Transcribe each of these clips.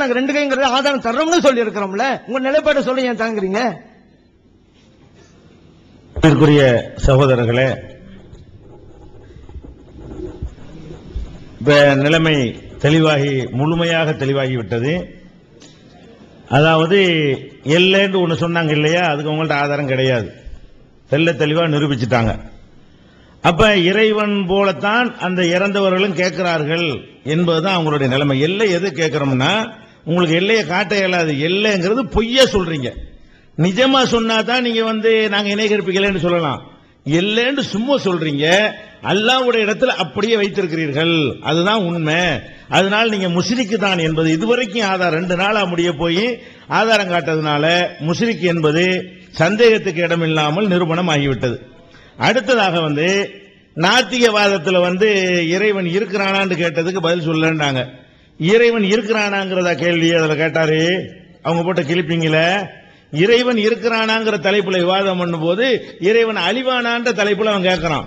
நாங்க ரெண்டு கைங்கிறது ஆதாரம் தர்றோம்னு சொல்லி இருக்கிறோம்ல உங்க நிலைப்பாடு சொல்லி ஏன் தாங்குறீங்க? சகோதரர்களே நிலைமை தெளிவாகி முழுமையாக தெளிவாகி விட்டது அதாவது எல்லைன்னு ஒன்று சொன்னாங்க இல்லையா அதுக்கு உங்கள்ட்ட ஆதாரம் கிடையாது. தெல்ல தெளிவா நிரூபிச்சிட்டாங்க. அப்ப இறைவன் போலத்தான் அந்த இறந்தவர்களும் கேட்கிறார்கள் என்பதுதான் அவங்களுடைய நிலைமை. எல்லை எது கேட்கிறோம்னா உங்களுக்கு எல்லையை காட்ட இயலாது. எல்லைங்கிறது பொய்யா சொல்றீங்க. நிஜமா சொன்னா தான் நீங்க வந்து நாங்க இணை சொல்லலாம். எல்லைன்னு சும்மா சொல்றீங்க. அல்லாவுடைய இடத்துல அப்படியே வைத்திருக்கிறீர்கள். அதுதான் உண்மை. அதனால நீங்க முஸ்லிக்கு தான் என்பது இதுவரைக்கும் ஆதாரம் ரெண்டு நாளா முடிய போய் ஆதாரம் காட்டதுனால முஸ்லிக் என்பது சந்தேகத்துக்கு இடமில்லாமல் நிரூபணம் ஆகிவிட்டது. அடுத்ததாக வந்து நாத்திகவாதத்துல வந்து இறைவன் இருக்கிறானான்னு கேட்டதுக்கு பதில் சொல்லன்றாங்க இறைவன் இருக்கிறானாங்கிறதா கேள்வி அதில் கேட்டாரு. அவங்க போட்ட கிளிப்பிங்கில இறைவன் இருக்கிறானாங்கிற தலைப்புல விவாதம் பண்ணும்போது இறைவன் அழிவானான்ற தலைப்புல அவன் கேட்கறான்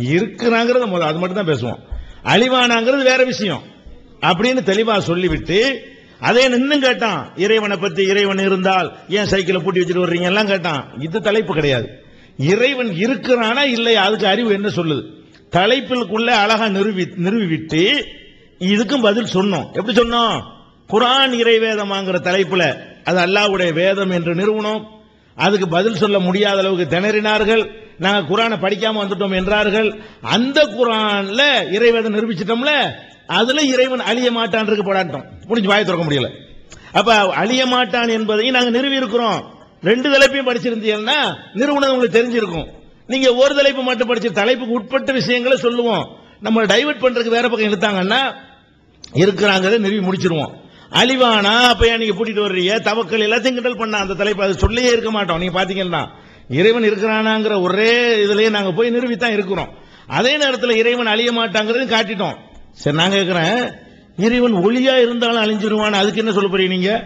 இருக்கிறாங்கிறது முதல் அது மட்டும் தான் பேசுவோம். அழிவானாங்கிறது வேற விஷயம். அப்படின்னு தெளிவா சொல்லிவிட்டு அதே இன்னும் கேட்டான். இறைவனை பத்தி இறைவன் இருந்தால் ஏன் சைக்கிளை பூட்டி வச்சுட்டு வர்றீங்க எல்லாம் கேட்டான். இது தலைப்பு கிடையாது. இறைவன் இருக்கிறானா இல்லையா? அதுக்கு அறிவு என்ன சொல்லுது? தலைப்பிற்குள்ள அழகா நிறுவி நிறுவிவிட்டு இதுக்கும் பதில் சொன்னோம். எப்படி சொன்னோம்? குரான் இறைவேதமாங்கிற தலைப்புல அது அல்லாஹ்வுடைய வேதம் என்று நிறுவனம். அதுக்கு பதில் சொல்ல முடியாத அளவுக்கு திணறினார்கள். நாங்கள் குரானை படிக்காம வந்துட்டோம் என்றார்கள். அந்த குரான்ல இறைவேதம் நிரூபிச்சிட்டோம்ல அதுல இறைவன் அழிய மாட்டான் இருக்கு போடாட்டோம் முடிஞ்சு வாய் திறக்க முடியல. அப்ப அழிய மாட்டான் என்பதையும் நாங்க நிறுவி இருக்கிறோம். ரெண்டு தலைப்பையும் படிச்சிருந்தீங்கன்னா நிறுவனம் உங்களுக்கு தெரிஞ்சிருக்கும். நீங்க ஒரு தலைப்பு மட்டும் படிச்சு தலைப்புக்கு உட்பட்ட விஷயங்களை சொல்லுவோம். நம்ம டைவர்ட் பண்றதுக்கு வேற பக்கம் எடுத்தாங்கன்னா இருக்கிறாங்கிறத நிறுவி முடிச்சிருவோம். அழிவானா அப்ப ஏன் நீங்க கூட்டிட்டு வர்றீங்க? தவக்கல் எல்லாத்தையும் கிண்டல் பண்ண அந்த தலைப்பு அது சொல்லியே இருக்க மாட்டோம். நீங்க பாத்தீங்கன்னா இறைவன் இருக்கிறானாங்கிற ஒரே இதுலயே நாங்க போய் நிறுவித்தான் இருக்கிறோம். அதே நேரத்தில் இறைவன் அழிய மாட்டாங்கிறது காட்டிட்டோம். சரி நான் கேட்கிறேன் இறைவன் ஒளியா இருந்தாலும் அழிஞ்சிருவான். அதுக்கு என்ன சொல்ல போறீங்க நீங்க?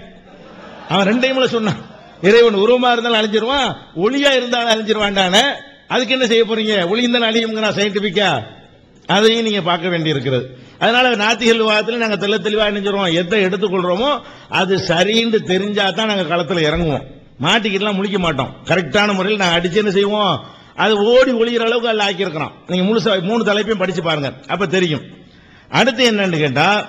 அவன் ரெண்டையும் சொன்னான். இறைவன் உருவமா இருந்தாலும் அழிஞ்சிருவான் ஒளியா இருந்தாலும் அழிஞ்சிருவான்டானே. அதுக்கு என்ன செய்ய போறீங்க? ஒளிந்தான் அழியுங்க சயின்டிபிக்கா அதையும் நீங்க பார்க்க வேண்டி இருக்கிறது அதனால நாத்திகள் விவாதத்தில் நாங்கள் தெல்ல தெளிவாக நினைச்சிருவோம் எதை எடுத்துக்கொள்கிறோமோ அது சரின்னு தெரிஞ்சா தான் நாங்கள் களத்தில் இறங்குவோம். மாட்டிக்கிட்டுலாம் முழிக்க மாட்டோம். கரெக்டான முறையில் நாங்கள் அடிச்சு என்ன செய்வோம்? அது ஓடி ஒழிகிற அளவுக்கு அதில் ஆக்கியிருக்கிறோம். நீங்கள் முழுசா மூணு தலைப்பையும் படித்து பாருங்கள் அப்போ தெரியும். அடுத்து என்னன்னு கேட்டால்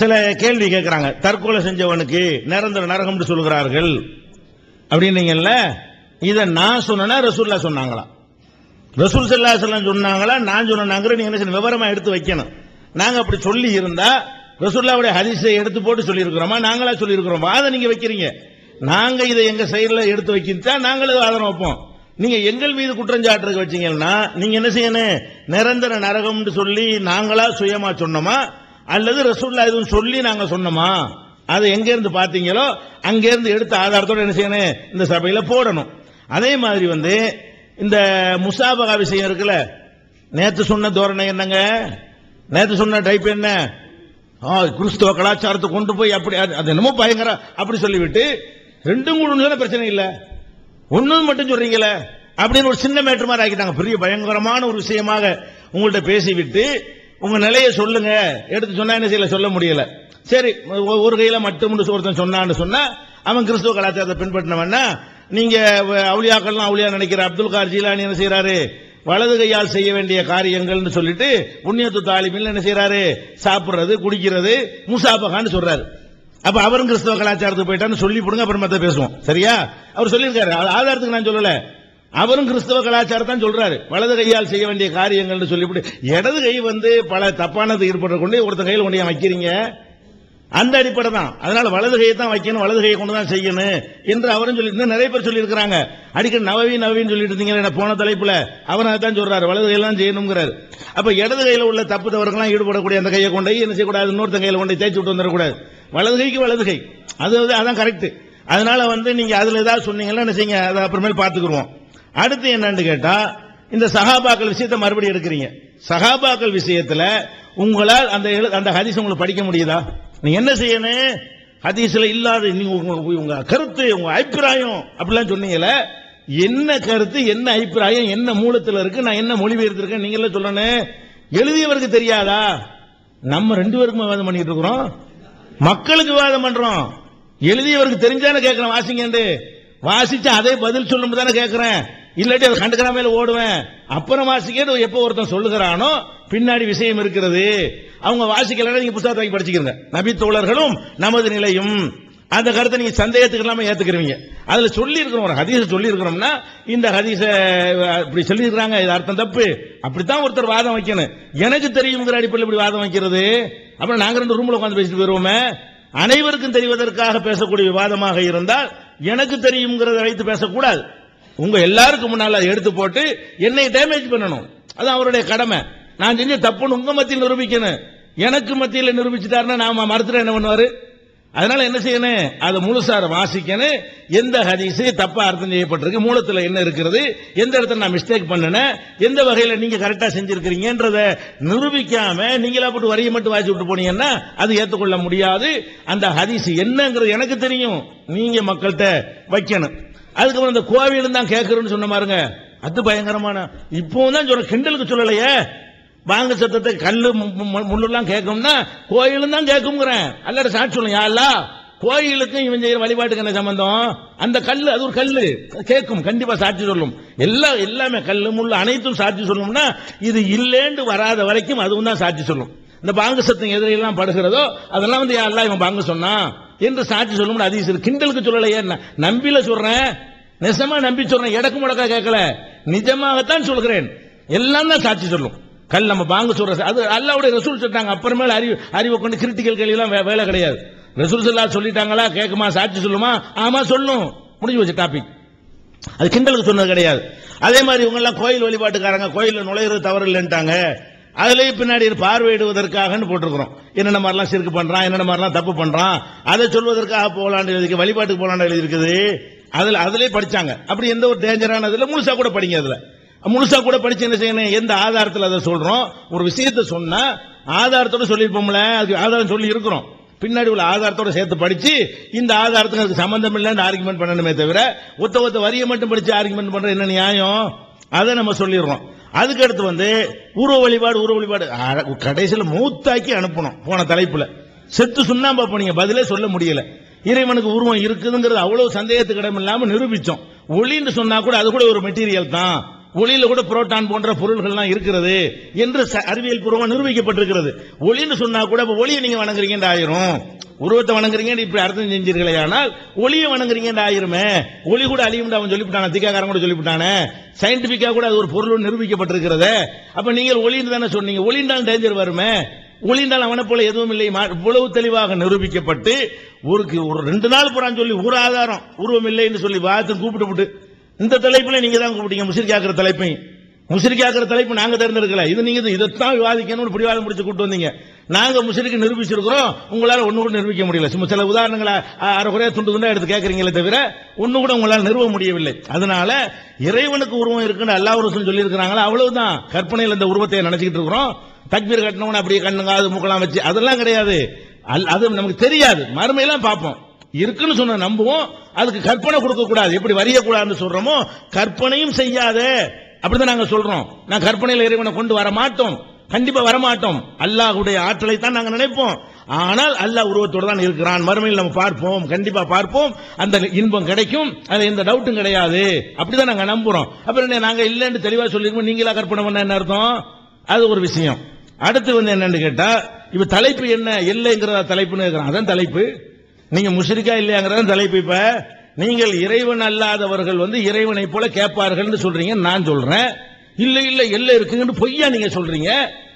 சில கேள்வி கேட்குறாங்க தற்கொலை செஞ்சவனுக்கு நிரந்தர நரகம்னு சொல்கிறார்கள் அப்படின்னீங்கல்ல? இதை நான் சொன்னா ரசூல்லா சொன்னாங்களா ரசூல் சல்லா சொல்லம் சொன்னாங்களா? நான் சொன்னாங்கிற நீங்க என்ன செய்யணும்? விவரமா எடுத்து வைக்கணும். நாங்க அப்படி சொல்லி இருந்தா ரசூல்லாவுடைய ஹரிசை எடுத்து போட்டு சொல்லியிருக்கிறோமா? நாங்களா சொல்லியிருக்கிறோம். வாதம் நீங்க வைக்கிறீங்க. நாங்க இதை எங்க சைடில் எடுத்து வைக்கிட்டா நாங்களும் வாதம் வைப்போம். நீங்க எங்கள் மீது குற்றஞ்சாட்டுறதுக்கு வச்சீங்கன்னா நீங்க என்ன செய்யணும்? நிரந்தர நரகம்னு சொல்லி நாங்களா சுயமா சொன்னோமா? அல்லது ரசூல்லா எதுவும் சொல்லி நாங்க சொன்னோமா? அதை எங்க இருந்து பாத்தீங்களோ அங்க இருந்து எடுத்த ஆதாரத்தோட என்ன செய்யணும்? இந்த சபையில போடணும். அதே மாதிரி வந்து இந்த முசாபகா விஷயம் இருக்குல்ல? நேற்று சொன்ன தோரணை என்னங்க? நேற்று சொன்ன டைப் என்ன? ஆ, கிறிஸ்துவ கலாச்சாரத்தை கொண்டு போய் அப்படி அது- அது என்னமோ பயங்கர அப்படி சொல்லிவிட்டு ரெண்டும் கூட சொன்னா பிரச்சனை இல்லை. ஒன்றும் மட்டும் சொல்றீங்களே? அப்படின்னு ஒரு சின்ன மேட்டர் மாதிரி ஆக்கிட்டாங்க. பெரிய பயங்கரமான ஒரு விஷயமாக உங்கள்கிட்ட பேசிவிட்டு உங்க நிலையை சொல்லுங்க. எடுத்து சொன்னா என்ன செய்யல? சொல்ல முடியல. சரி ஒரு கையில மட்டும் ஒருத்தன் சொன்னான்னு சொன்னா அவன் கிறிஸ்துவ கலாச்சாரத்தை பின்பற்றினவன்னா நீங்க அவுளியாக்கள்லாம் அவுளியா நினைக்கிற அப்துல் கார் ஜீலானி என்ன செய்யறாரு வலது கையால் செய்ய வேண்டிய காரியங்கள்னு சொல்லிட்டு புண்ணியத்து தாலிமில் என்ன செய்யறாரு சாப்பிடுறது குடிக்கிறது முசாபகான்னு சொல்றாரு. அப்ப அவரும் கிறிஸ்தவ கலாச்சாரத்துக்கு போயிட்டான்னு சொல்லி போடுங்க அப்புறம் மத்த பேசுவோம். சரியா? அவர் சொல்லியிருக்காரு. ஆதாரத்துக்கு நான் சொல்லல. அவரும் கிறிஸ்தவ கலாச்சாரத்தான் சொல்றாரு. வலது கையால் செய்ய வேண்டிய காரியங்கள்னு சொல்லிவிட்டு இடது கை வந்து பல தப்பானது ஈடுபட்டு கொண்டு ஒருத்தர் கையில் கொண்டு வைக்கிறீங்க அந்த அடிப்படை தான் அதனால வலது கையை தான் வைக்கணும் வலது கையை கொண்டு தான் செய்யணும் என்று அவரும் சொல்லி இன்னும் நிறைய பேர் சொல்லி இருக்கிறாங்க அடிக்கடி நவவி நவீன்னு சொல்லிட்டு இருந்தீங்க போன தலைப்புல. அவர் அதான் சொல்றாரு வலது கையெல்லாம் செய்யணுங்கிறார் செய்யணுங்கிறாரு. அப்ப இடது கையில உள்ள தப்பு தவறுகள்லாம் ஈடுபடக்கூடிய அந்த கையை கொண்டு என்ன செய்யக்கூடாது? இன்னொருத்த கையில கொண்டு தேய்ச்சி விட்டு வந்துடக்கூடாது. வலது கைக்கு வலது கை. அது வந்து அதான் கரெக்ட் அதனால வந்து நீங்க அதுல ஏதாவது சொன்னீங்கன்னா என்ன செய்யுங்க? அதை அப்புறமேல் பாத்துக்குருவோம் அடுத்து என்னன்னு கேட்டா இந்த சகாபாக்கள் விஷயத்தை மறுபடியும் எடுக்கிறீங்க. சகாபாக்கள் விஷயத்துல உங்களால் அந்த எழு- அந்த ஹதீஸ் உங்களுக்கு படிக்க முடியுதா? நீ என்ன செய்யணும்? ஹதீஸ்ல இல்லாத உங்க கருத்து உங்க அபிப்பிராயம் அப்படிலாம் சொன்னீங்கல்ல? என்ன கருத்து என்ன அபிப்பிராயம் என்ன மூலத்தில் இருக்கு நான் என்ன மொழிபெயர்த்திருக்கேன் நீங்களே சொல்லணும். எழுதியவருக்கு தெரியாதா? நம்ம ரெண்டு பேருக்குமே வாதம் பண்ணிட்டு இருக்கிறோம். மக்களுக்கு விவாதம் பண்றோம். எழுதியவருக்கு தெரிஞ்சானே கேட்கிறேன் வாசிங்கண்டு வாசிச்சு அதே பதில் சொல்லும் தானே கேட்கிறேன். இல்லாட்டி அதை கண்டுக்கிறாம ஓடுவேன். அப்புறம் வாசிக்க எப்போ ஒருத்தன் சொல்லுகிறானோ பின்னாடி விஷயம் இருக்கிறது. அவங்க வாசிக்கலன்னா நீங்க புத்தகத்தை வாங்கி படிச்சுக்கிறங்க. நபி தோழர்களும் நமது நிலையும். அந்த கருத்தை நீங்க சந்தேகத்துக்கு இல்லாம ஏத்துக்கிறீங்க. அதுல சொல்லி இருக்கிறோம் ஒரு ஹதீஸ சொல்லி இருக்கிறோம்னா இந்த ஹதீஸ இப்படி சொல்லி இருக்கிறாங்க இது அர்த்தம் தப்பு. அப்படித்தான் ஒருத்தர் வாதம் வைக்கணும். எனக்கு தெரியுங்கிற அடிப்படையில் இப்படி வாதம் வைக்கிறது. அப்புறம் நாங்க ரெண்டு ரூம்ல உட்காந்து பேசிட்டு போயிருவோமே அனைவருக்கும் தெரிவதற்காக பேசக்கூடிய விவாதமாக இருந்தால் எனக்கு தெரியுங்கிறத வைத்து பேசக்கூடாது. உங்க எல்லாருக்கும் முன்னால் அதை எடுத்து போட்டு என்னை டேமேஜ் பண்ணணும். அது அவருடைய கடமை. நான் செஞ்ச தப்புன்னு உங்க மத்தியில் நிரூபிக்கணும். எனக்கு மத்தியில் நிரூபிச்சுட்டாருன்னா நாம மறுத்துட்டு என்ன பண்ணுவாரு? அதனால என்ன செய்யணும்? அதை முழுசார வாசிக்கணும். எந்த ஹதீஸ் தப்பா அர்த்தம் செய்யப்பட்டிருக்கு? மூலத்துல என்ன இருக்கிறது? எந்த இடத்துல நான் மிஸ்டேக் பண்ணனேன் எந்த வகையில நீங்க கரெக்டா செஞ்சிருக்கிறீங்கன்றத நிரூபிக்காம நீங்களா போட்டு வரியை மட்டும் வாசி விட்டு போனீங்கன்னா அது ஏற்றுக்கொள்ள முடியாது. அந்த ஹதீஸ் என்னங்கிறது எனக்கு தெரியும். நீங்க மக்கள்கிட்ட வைக்கணும். அதுக்கப்புறம் இந்த கோவிலும் தான் கேட்கறேன்னு சொன்ன பாருங்க. அது பயங்கரமான இப்போ தான் சொல்ற கிண்டலுக்கு சொல்லலையே. வாங்க சத்தத்தை கல்லு மு- முள்ளுலாம் கேட்கும்னா கோயிலும் தான் கேட்குங்கிறேன் அல்லட சாட்சி சொல்லும் யாழ்லா கோயிலுக்கும் இவன் செய்யற வழிபாட்டுக்கு என்ன சம்பந்தம்? அந்த கல்லு அது ஒரு கல்லு. கேட்கும் கண்டிப்பா சாட்சி சொல்லும். எல்லா எல்லாமே கல்லு முள்ளு அனைத்தும் சாட்சி சொல்லும்னா இது இல்லேண்டு வராத வரைக்கும் அதுவும் தான் சாட்சி சொல்லும். இந்த பாங்கு சத்தம் எதிரெல்லாம் படுகிறதோ அதெல்லாம் வந்து யாரெல்லாம் இவன் பாங்கு சொன்னான் என்று சாட்சி சொல்லும் அதிசயம் கிண்டலுக்கு சொல்லலையே நான் நம்பில சொல்றேன். நெசமா நம்பி சொல்றேன். எடக்கு முடக்கா கேட்கல. நிஜமாகத்தான் சொல்கிறேன். எல்லாம் தான் சாட்சி சொல்லும். கல் நம்ம பாங்க சொல்ற அது அல்லாவுடைய ரசூல் சொல்லிட்டாங்க. அப்புறமேல அறிவு அறிவை கொண்டு கிரிட்டிக்கல் கேள்விலாம் வேலை கிடையாது. ரசூல் சொல்லா சொல்லிட்டாங்களா? கேட்குமா சாட்சி சொல்லுமா? ஆமா சொல்லும். முடிஞ்சு வச்சு டாபிக் அது கிண்டலுக்கு சொன்னது கிடையாது. அதே மாதிரி இவங்க எல்லாம் கோயில் வழிபாட்டுக்காரங்க கோயிலில் நுழையிறது தவறு இல்லைன்ட்டாங்க. அதுலயும் பின்னாடி பார்வையிடுவதற்காகன்னு போட்டிருக்கிறோம். என்னென்ன மாதிரிலாம் சிறுக்கு பண்றான் என்னென்ன மாதிரிலாம் தப்பு பண்றான் அதை சொல்வதற்காக போகலான்னு எழுதி வழிபாட்டுக்கு போகலான்னு எழுதி இருக்குது அதுல அதுலயே படிச்சாங்க. அப்படி எந்த ஒரு டேஞ்சரான இதில் முழுசா கூட படிங்க அதுல. முழுசா கூட படிச்சு என்ன செய்யணும்? எந்த ஆதாரத்தில் அதை சொல்றோம்? ஒரு விஷயத்தை சொன்னா ஆதாரத்தோட சொல்லியிருப்போம்ல அதுக்கு ஆதாரம் சொல்லி இருக்கிறோம். பின்னாடி உள்ள ஆதாரத்தோட சேர்த்து படிச்சு இந்த ஆதாரத்துக்கு அதுக்கு சம்பந்தம் இல்லைன்னு ஆர்குமெண்ட் பண்ணணுமே தவிர ஒத்த ஒத்த வரியை மட்டும் படிச்சு ஆர்குமெண்ட் பண்ற என்ன நியாயம்? அதை நம்ம சொல்லிடுறோம். அதுக்கடுத்து வந்து உருவ வழிபாடு உருவ வழிபாடு. கடைசியில் மூத்தாக்கி அனுப்பணும் போன தலைப்புல. செத்து சுண்ணாம்பா போனீங்க பதிலே சொல்ல முடியல. இறைவனுக்கு உருவம் இருக்குதுங்கிறது அவ்வளவு சந்தேகத்துக்கு இடம் இல்லாம நிரூபிச்சோம். ஒளின்னு சொன்னா கூட அது கூட ஒரு மெட்டீரியல் தான். ஒளியில கூட புரோட்டான் போன்ற பொருள்கள்லாம் இருக்கிறது என்று ச- அறிவியல் பூர்வமாக நிரூபிக்கப்பட்டிருக்கிறது. ஒளின்னு சொன்னா கூட ஒளியை நீங்க வணங்குறீங்கன்னு ஆயிரும். உருவத்தை வணங்குறீங்கன்னு இப்படி அர்த்தம் செஞ்சீர்களே ஆனால் ஒளியை வணங்குறீங்கன்னு ஆயிருமே. ஒளி கூட அழியும் அவன் சொல்லிவிட்டான திக்காக்காரன் கூட சொல்லிவிட்டானே. சயின்டிபிக்கா கூட அது ஒரு பொருள் நிரூபிக்கப்பட்டிருக்கிறது. அப்ப நீங்கள் ஒளின்னு தானே சொன்னீங்க. ஒளிந்தாலும் டேஞ்சர் வருமே. ஒளிந்தால் அவனை போல எதுவும் இல்லை. மா- இவ்வளவு தெளிவாக நிரூபிக்கப்பட்டு ஒரு ஒரு ரெண்டு நாள் புறான்னு சொல்லி ஒரு ஆதாரம் உருவம் இல்லைன்னு சொல்லி வாத்து கூப்பிட்டு விட்டு இந்த தலைப்புல நீங்க தான் கூப்பிட்டீங்க. முஸ்லிக்காக்குற தலைப்பையும் முஸ்லிக்காக்குற தலைப்பு நாங்க தேர்ந்தெடுக்கல. இது நீங்க இது- இதைத்தான் விவாதிக்கணும்னு பிடிவாதம் பிடிச்சு கூட்டு வந்தீங்க. நாங்க முஸ்லிக்கு நிரூபிச்சிருக்கிறோம். உங்களால ஒண்ணு கூட நிரூபிக்க முடியல. சும்மா சில உதாரணங்களை அரை குறையா துண்டு துண்டா எடுத்து கேட்கறீங்களே தவிர ஒண்ணு கூட உங்களால் நிறுவ முடியவில்லை. அதனால இறைவனுக்கு உருவம் இருக்குன்னு அல்லாஹ் உருவம் சொல்லி இருக்கிறாங்களா அவ்வளவுதான். கற்பனையில் இந்த உருவத்தை நினைச்சுக்கிட்டு இருக்கிறோம். தக்பீர் கட்டணவன அப்படியே கண்ணு காது மூக்கெல்லாம் வச்சு அதெல்லாம் கிடையாது. அல்- அது நமக்கு தெரியாது. மறுமையெல்லாம் பார்ப்போம். இருக்குன்னு சொன்ன நம்புவோம். அதுக்கு கற்பனை கொடுக்க கூடாது. எப்படி வரியக்கூடாதுன்னு சொல்றோமோ கற்பனையும் செய்யாத. அப்படிதான் நாங்க சொல்றோம். நான் கற்பனையில் இறைவனை கொண்டு வர மாட்டோம். கண்டிப்பா வர மாட்டோம் அல்லாஹ்வுடைய ஆற்றலை தான் நாங்க நினைப்போம். ஆனால் அல்லாஹ் உருவத்தோடு தான் இருக்கிறான். மறுமையில் நம்ம பார்ப்போம். கண்டிப்பா பார்ப்போம். அந்த இன்பம் கிடைக்கும். அது எந்த டவுட்டும் கிடையாது. அப்படிதான் நாங்க நம்புறோம். அப்புறம் என்ன, நாங்க இல்லைன்னு தெளிவா சொல்லிருக்கோம் நீங்களா கற்பனை பண்ண என்ன அர்த்தம்? அது ஒரு விஷயம். அடுத்து வந்து என்னன்னு கேட்டா இப்ப தலைப்பு என்ன? எல்லைங்கிறதா தலைப்புன்னு இருக்கிறான் அதான் தலைப்பு. நீங்க முஷ்ரிக்கா இல்லையாங்கிறத தலைப்பு இப்ப. நீங்கள் இறைவன் அல்லாதவர்கள் வந்து இறைவனை போல கேட்பார்கள்னு சொல்றீங்க நான் சொல்றேன். இல்ல இல்ல எல்லை இருக்குங்கன்னு பொய்யா நீங்க சொல்றீங்க.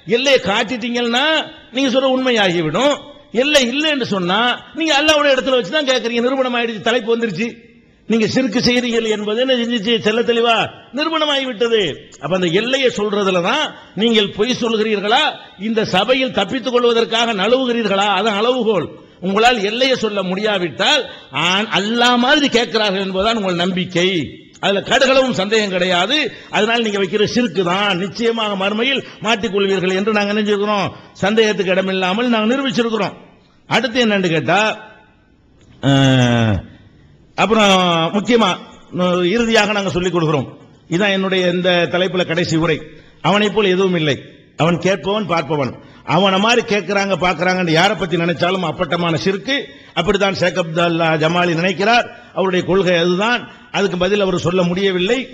எல்லையை காட்டிட்டீங்கன்னா நீங்க சொல்ற உண்மையாகிவிடும். எல்லை இல்லைன்னு சொன்னா நீங்க அல்லாவோட இடத்துல வச்சு தான் கேட்கறீங்க நிறுவனம் ஆயிடுச்சு தலைப்பு வந்துருச்சு. நீங்க சிறுக்கு செய்கிறீர்கள் என்பது என்ன செஞ்சிச்சு? செல்ல தெளிவா? நிரூபணமாகி ஆகிவிட்டது அப்ப அந்த எல்லையை சொல்றதுல தான் நீங்கள் பொய் சொல்கிறீர்களா இந்த சபையில் தப்பித்துக் கொள்வதற்காக நழுவுகிறீர்களா? அதான் அளவுகோல். உங்களால் எல்லையை சொல்ல முடியாவிட்டால் அல்லா மாதிரி கேட்கிறார்கள் என்பதுதான் உங்கள் நம்பிக்கை. அதுல கடுகளவும் சந்தேகம் கிடையாது. அதனால் நீங்க வைக்கிற சிறுக்கு தான். நிச்சயமாக மறுமையில் மாட்டிக்கொள்வீர்கள் என்று நாங்கள் நினைச்சிருக்கிறோம். சந்தேகத்துக்கு இடமில்லாமல் நாங்கள் நிரூபிச்சிருக்கிறோம். அடுத்து என்னன்னு கேட்டா அப்புறம் முக்கியமா இறுதியாக நாங்கள் சொல்லிக் கொடுக்கிறோம். இதான் என்னுடைய இந்த தலைப்புல கடைசி உரை. அவனைப் போல் எதுவும் இல்லை. அவன் கேட்பவன் பார்ப்பவன். அவனை மாதிரி கேட்கிறாங்க பார்க்கறாங்கன்னு யாரை பத்தி நினைச்சாலும் அப்பட்டமான சிறுக்கு. அப்படித்தான் ஷேக் அப்துல்லா ஜமாலி நினைக்கிறார். அவருடைய கொள்கை அதுதான். அதுக்கு பதில் அவர் சொல்ல முடியவில்லை.